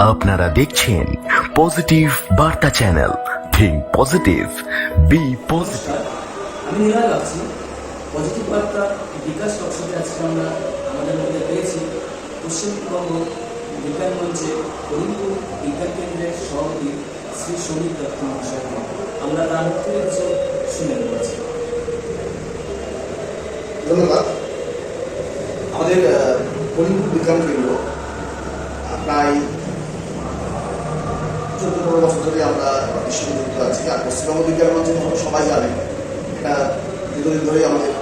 আপনারা দেখছেন পজিটিভ বার্তা channel think positive be positive আমি নিরাজ আছি। পজিটিভ বার্তা বিকাশ টকশোতে আজকে আমরা আমাদের মধ্যে পেয়েছি। পশ্চিমবঙ্গ বিজ্ঞান মঞ্চে করিমপুর বিজ্ঞান কেন্দ্রের সভাপতি শ্রী সমীর দত্ত মহাশয়কে আমরা তার মুখ থেকে কিছু শুনে নেওয়াছি ধন্যবাদ। আমাদের করিমপুর বিজ্ঞান কেন্দ্র আহ, প্রায় চোদ্দ পনেরো বছর ধরে আমরা বিশ্বযুক্ত আছি। আর পশ্চিমবঙ্গ বিজ্ঞান মঞ্চে যখন সবাই জানে, এটা দীর্ঘদিন ধরেই আমাদের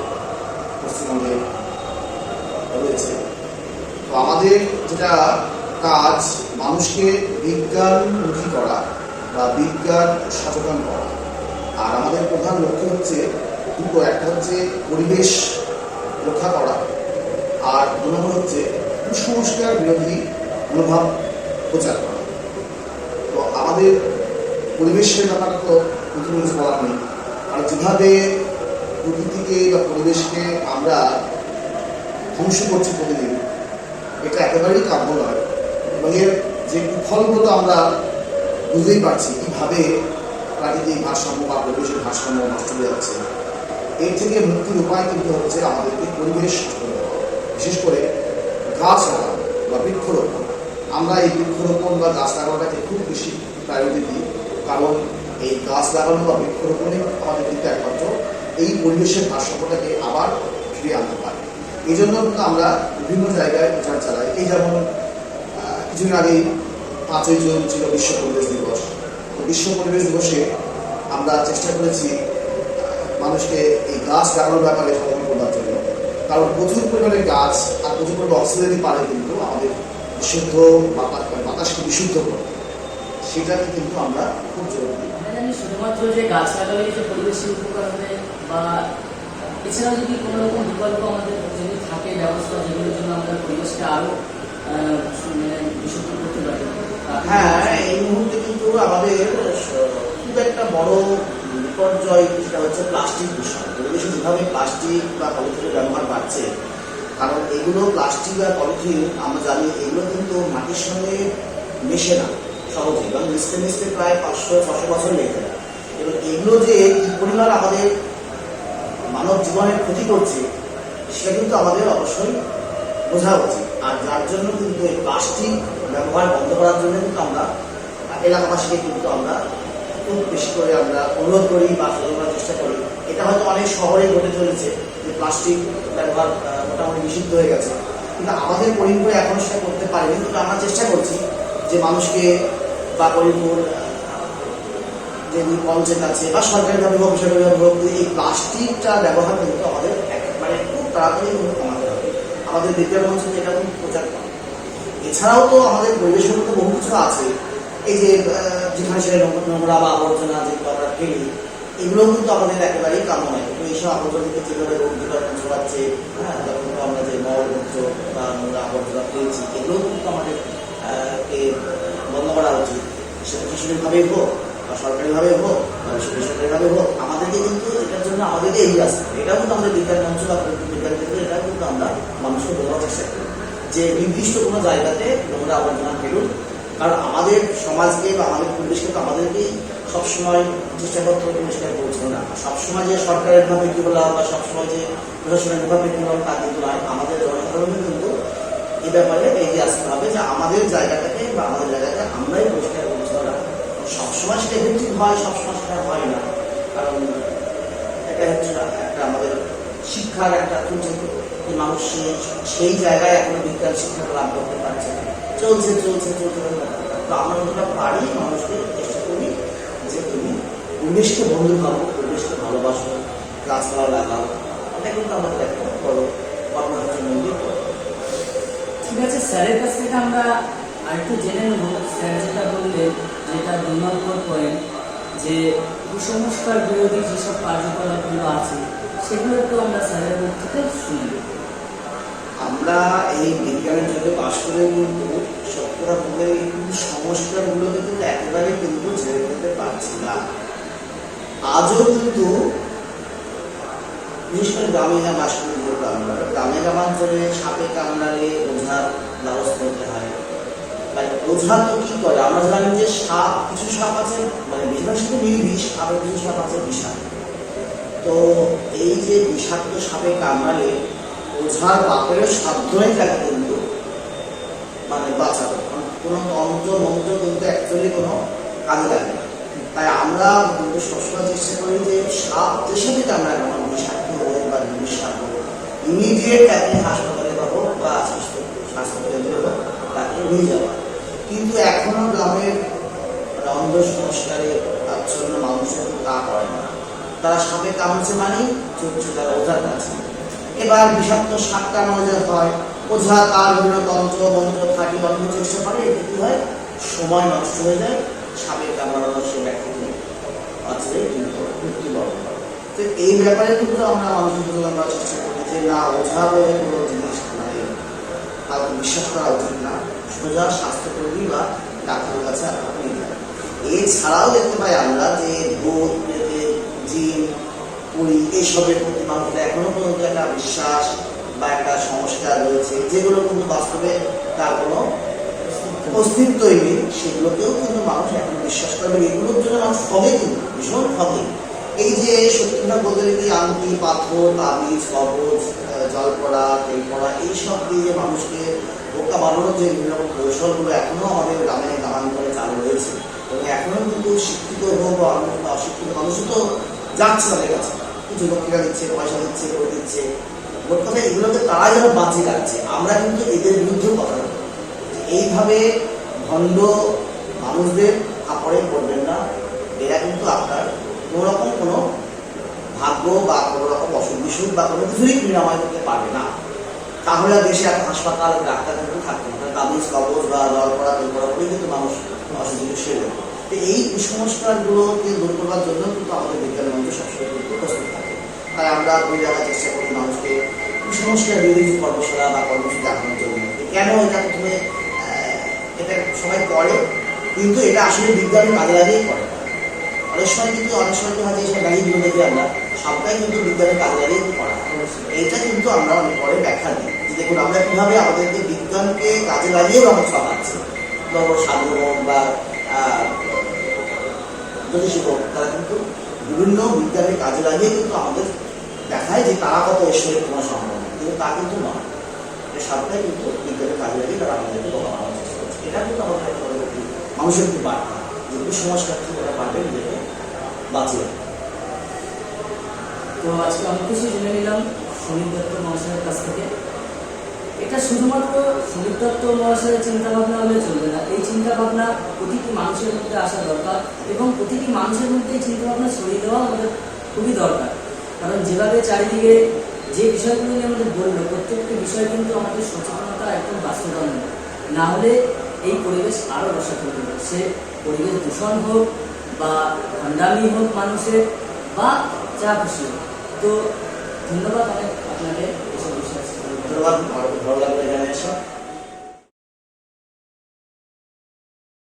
পশ্চিমবঙ্গে রয়েছে। তো আমাদের যেটা কাজ, মানুষকে বিজ্ঞানমুখী করা বা বিজ্ঞান সচেতন করা। আর আমাদের প্রধান লক্ষ্য হচ্ছে দুটো, একটা হচ্ছে পরিবেশ রক্ষা করা, আর দু নম্বর হচ্ছে কুসংস্কার বিরোধী মনোভাব প্রচার করা। তো আমাদের পরিবেশের ব্যাপারটা তো কিছু বলার নেই। আর যেভাবে প্রকৃতিকে বা পরিবেশকে আমরা ধ্বংস করছি প্রতিদিন, এটা একেবারেই কাম্য নয়। এবং এর যে কুফলগুলো আমরা বুঝতেই পারছি, কীভাবে প্রাকৃতিক ভারসাম্য বা পরিবেশের ভারসাম্য নষ্ট হয়ে যাচ্ছে। এর থেকে মুক্তির উপায় কিন্তু হচ্ছে আমাদেরকে পরিবেশ বিশেষ করে গাছ লাগানো বা বৃক্ষরোপণ। আমরা এই বৃক্ষরোপণ বা গাছ লাগানোটাকে খুব বেশি প্রায়োরিটি কারণ এই গাছ লাগানো বা বৃক্ষরোপণই আমাদের কিন্তু একমাত্র এই পরিবেশের ভারসাম্যটাকে আবার ফিরিয়ে আনতে পারে। এই জন্য কিন্তু আমরা বিভিন্ন জায়গায় প্রচার চালাই। এই যেমন কিছুদিন আগেই পাঁচই জুন ছিল বিশ্ব পরিবেশ দিবস। তো বিশ্ব পরিবেশ দিবসে আমরা চেষ্টা করেছি মানুষকে এই গাছ লাগানোর ব্যাপারে সচেতন করবার জন্য। কারণ প্রচুর পরিমাণে গাছ আর প্রচুর পরিমাণে অক্সিজেনই পারে কিন্তু আমাদের বিশুদ্ধ বাতাস বাতাসকে বিশুদ্ধ করে। সেটাকে কিন্তু আমরা খুব জরুরি দিই। শুধুমাত্র যে গাছ লাগালে যে পরিবেশের উপকার হবে বা এছাড়াও যদি কোনো রকম বিকল্প আমাদের যদি থাকে ব্যবস্থা যেগুলোর জন্য আমরা পরিবেশকে আরও মানে বিশুদ্ধ করতে পারি হ্যাঁ এই মুহূর্তে কিন্তু আমাদের খুব একটা বড় বিপর্যয় সেটা হচ্ছে প্লাস্টিক দূষণ পরিবেশে যেভাবে প্লাস্টিক বা পলিথিনের ব্যবহার বাড়ছে কারণ এগুলো প্লাস্টিক বা পলিথিন আমরা জানি এগুলো কিন্তু মাটির সঙ্গে মেশে না সহজে, এবং মিশতে মিশতে প্রায় পাঁচশো ছশো বছর লেগে যায় এবং এগুলো যে কি পরিমাণ আমাদের মানব জীবনের ক্ষতি করছে, সেটা কিন্তু আমাদের অবশ্যই বোঝা উচিত। আর যার জন্য কিন্তু এই প্লাস্টিক ব্যবহার বন্ধ করার জন্য কিন্তু আমরা, এলাকাবাসীকে কিন্তু আমরা খুব বেশি করে আমরা অনুরোধ করি বা সচেতন চেষ্টা করি। এটা হয়তো অনেক শহরে ঘটে চলেছে যে প্লাস্টিক ব্যবহার মোটামুটি নিষিদ্ধ হয়ে গেছে। কিন্তু আমাদের করিমপুরে এখনও সেটা করতে পারিনি। কিন্তু আমরা চেষ্টা করছি যে মানুষকে বা আহ, যে পঞ্চায়েত আছে বা সরকারিভাবে হোক বেসরকারিভাবে হোক এই প্লাস্টিকটা ব্যবহার কিন্তু আমাদের একেবারে খুব তাড়াতাড়ি কিন্তু কমাতে হবে। আমাদের বিজ্ঞান মঞ্চে যেটা কিন্তু প্রচার করা। এছাড়াও তো আমাদের পরিবেশের মধ্যে বহু কিছু আছে। এই যে যেখানে সেখানে নোংরা- বা আবর্জনা যেগুলো আমরা ফেলি এগুলো কিন্তু আমাদের একেবারেই কাম্য নয়। কিন্তু এইসব আবর্জনা থেকে যেভাবে রোগ জীবাণু ছড়াচ্ছে হ্যাঁ তখন আমরা যে মলমূত্র বা নোংরা আবর্জনা ফেলছি এগুলো কিন্তু আমাদের কে বন্ধ করা উচিত। সেটা কৃষিভাবেই হোক, বা সরকারিভাবে হোক, বা বেসরকারিভাবে হোক, আমাদেরকে কিন্তু এটার জন্য আমাদেরকে এগিয়ে আসতে হবে। এটাও কিন্তু আমাদের বিজ্ঞান মঞ্চ বা বিজ্ঞান ক্ষেত্রে এটা কিন্তু আমরা মানুষকে বোঝানোর চেষ্টা করি যে নির্দিষ্ট কোনো জায়গাতে নোংরা আবর্জনা ফেলুন। কারণ আমাদের সমাজকে বা আমাদের পরিবেশকে তো আমাদেরকেই সবসময় চেষ্টা করতে হবে পরিষ্কার পরিচ্ছন্ন না সবসময় যে সরকারের ভাবে কি বলা বা সবসময় যে প্রশাসনের ভাবে কি বলা তা কিন্তু নয়। আমাদের জনসাধারণকে কিন্তু এই ব্যাপারে এগিয়ে আসতে হবে যে আমাদের জায়গাটাকে বা আমাদের জায়গাটা আমরাই পরিষ্কার পরিচ্ছন্ন রাখব সবসময় সেটা এফেক্টিভ হয়, সবসময় সেটা হয় না। কারণ এটা হচ্ছে একটা আমাদের শিক্ষার একটা যে মানুষ সেই জায়গায় এখনও বিজ্ঞান শিক্ষাটা লাভ করতে পারছে না। চলছে চলছে চলছে তো আমরা যতটা পারি, মানুষকে চেষ্টা করি যে তুমি পরিবেশকে বন্ধু ভাবো, পরিবেশকে ভালোবাসো, গাছপালা লাগাও। এটা কিন্তু আমাদের একটা বড় কর্মসূচি। মন্দির ঠিক আছে, স্যারের কাছ থেকে আমরা আরেকটু জেনে নেব। স্যার যেটা বললেন, যেটা নম্বর পয়েন্ট যে কুসংস্কার বিরোধী যেসব কার্যকলাপগুলো আছে, সেগুলো একটু আমরা স্যারের মুখ থেকে শুনব আমরা এই বিজ্ঞানের যুগে বাস করে কিন্তু সত্যরা বলে সংস্কারগুলোকে কিন্তু একেবারে কিন্তু ছেড়ে ফেলতে পারছি না। আজও কিন্তু বিশেষ করে গ্রামে যা বাস করি যেহেতু আমরা গ্রামে গ্রামাঞ্চলে সাপে কামড়ালে ওঝার দ্বারস্থ হতে হয়। মানে ওঝা তো কি করে? আমরা জানি যে সাপ, কিছু সাপ আছে মানে বেশিরভাগ সাথে নির্বিষ আবার কিছু সাপ আছে বিষাক্ত। তো এই যে বিষাক্ত সাপে কামড়ালে ওঝার বাপেরও সাধ্যই থাকে কিন্তু মানে বাঁচাবে কোনো তন্ত্র, মন্ত্র কিন্তু অ্যাকচুয়ালি কোনো কাজে লাগে না। তাই আমরা কিন্তু সবসময় চেষ্টা করি যে সাপ যে সাথে কামড়ায়, আমার বিষাক্ত। হোক বা তাকে হাসপাতালে পাবো এবার বিষাক্ত সাপ কামড়ে হয়, ওঝা, তার বিভিন্ন তন্ত্র, মন্ত্র থাকি অন্য করে, এতে হয়? সময় নষ্ট হয়ে যায়। সাপের কামড়ানো সে কিন্তু মৃত্যুবরণ করে তো এই ব্যাপারে কিন্তু আমরা মানুষের আমরা চেষ্টা করি যে না ওঝা কোনো জিনিস মানে কাউকে বিশ্বাস করা উচিত না। সোজা স্বাস্থ্যকর্মী বা ডাক্তারের কাছে আপনি যান। এছাড়াও দেখতে পাই আমরা যে ভূত জিন পুরী, এইসবের প্রতি মানুষের এখনও পর্যন্ত একটা বিশ্বাস বা একটা সংস্কার রয়েছে। যেগুলো কিন্তু বাস্তবে তার কোনো অস্তিত্বই নেই। সেগুলোকেও কিন্তু মানুষ এখন বিশ্বাস করবে। এগুলোর জন্য মানুষ ঠগে কিন্তু ভীষণ ঠগে এই যে সত্যিটা বলতে গেলে আংটি পাথর তাবিজ কবচ আহ, জল পড়া তেল পড়া এইসব দিয়ে মানুষকে বোকা বানানোর যে বিভিন্ন রকম কৌশলগুলো এখনও আমাদের গ্রামে গ্রামাঞ্চলে চালু রয়েছে এবং এখনও কিন্তু শিক্ষিত হোক বা অশিক্ষিত মানুষও তো যাচ্ছে তাদের কাছে। কিছু লোকেরা দিচ্ছে পয়সা দিচ্ছে করে দিচ্ছে। মোট কথা এগুলোকে তারা যেন বাঁচিয়ে রাখছে। আমরা কিন্তু এদের বিরুদ্ধে কথা বলব। এইভাবে ভণ্ড মানুষদের কাপড়ে পড়বেন না। এরা কিন্তু আপনার কোনো রকম কোনো ভাগ্য বা কোনো রকম অসুখ বিসুখ বা কোনো কিছুই নিরাময় করতে পারবে না। তাহলে দেশে একটা হাসপাতাল ডাক্তার কিন্তু থাকবে না। কাগজ কবজ বা জল পড়া তেল পড়া করে কিন্তু মানুষ অসুবিধা সেরে তো এই কুসংস্কারগুলোকে দূর করবার জন্য কিন্তু আমাদের বিজ্ঞান মন্ত্র সবসময় কিন্তু প্রস্তুত থাকে। তাই আমরা ওই জায়গায় চেষ্টা করি মানুষকে কুসংস্কার বিরোধী কর্মশালা বা কর্মসূচি দেখানোর জন্য। কেন এটা প্রথমে এটা সবাই করে? কিন্তু এটা আসলে বিজ্ঞানের কাজে লাগিয়েই করে। অনেক সময় কিন্তু অনেক সময় কি হয় যে এইসব গাড়িগুলো দেখি আমরা। সবটাই কিন্তু বিজ্ঞানের কাজে লাগিয়ে হয়। এইটা কিন্তু আমরা অনেক পরে ব্যাখ্যা দিই। দেখুন, আমরা কীভাবে আমাদেরকে বিজ্ঞানকে কাজে লাগিয়েও আমরা সবাচ্ছি ধরো সাধু বা জ্যোতিষী হোক, তারা কিন্তু বিভিন্ন বিজ্ঞানের কাজে লাগিয়ে কিন্তু আমাদের দেখায় যে তারা কত ঐশ্বরিক তোমার সম্ভব কিন্তু তা কিন্তু নয়। সবটাই কিন্তু বিজ্ঞানের কাজে লাগিয়ে তারা আমাদেরকে বোকা বানানোর এটা কিন্তু আমাদের মানুষের একটি বার্তা। যে কুসংস্কার থেকে তারা পারবে নিজেকে বাঁচিয়ে। তো আজকে অনেক কিছু জেনে নিলাম সমীর দত্ত মহাশয়ের কাছ থেকে। এটা শুধুমাত্র সমীর দত্ত মহাশয়ের চিন্তা ভাবনা হলে চলবে না। এই চিন্তা ভাবনা প্রতিটি মানুষের মধ্যে আসা দরকার এবং প্রতিটি মানুষের মধ্যে এই চিন্তা ভাবনা ছড়িয়ে দেওয়া আমাদের খুবই দরকার। কারণ যেভাবে চারিদিকে যে বিষয়গুলো নিয়ে আমাদের বলল প্রত্যেকটি বিষয় কিন্তু আমাদের সচেতনতা একদম বাস্তবায়ন না হলে এই পরিবেশ আরও হতে পারে সে পরিবেশ দূষণ হোক বা ঠান্ডামি হোক মানুষের বা যা খুশি তো ধন্যবাদ অনেক আপনাকে এসব বিশ্বাস ধন্যবাদ, ভালো লাগবে এসে।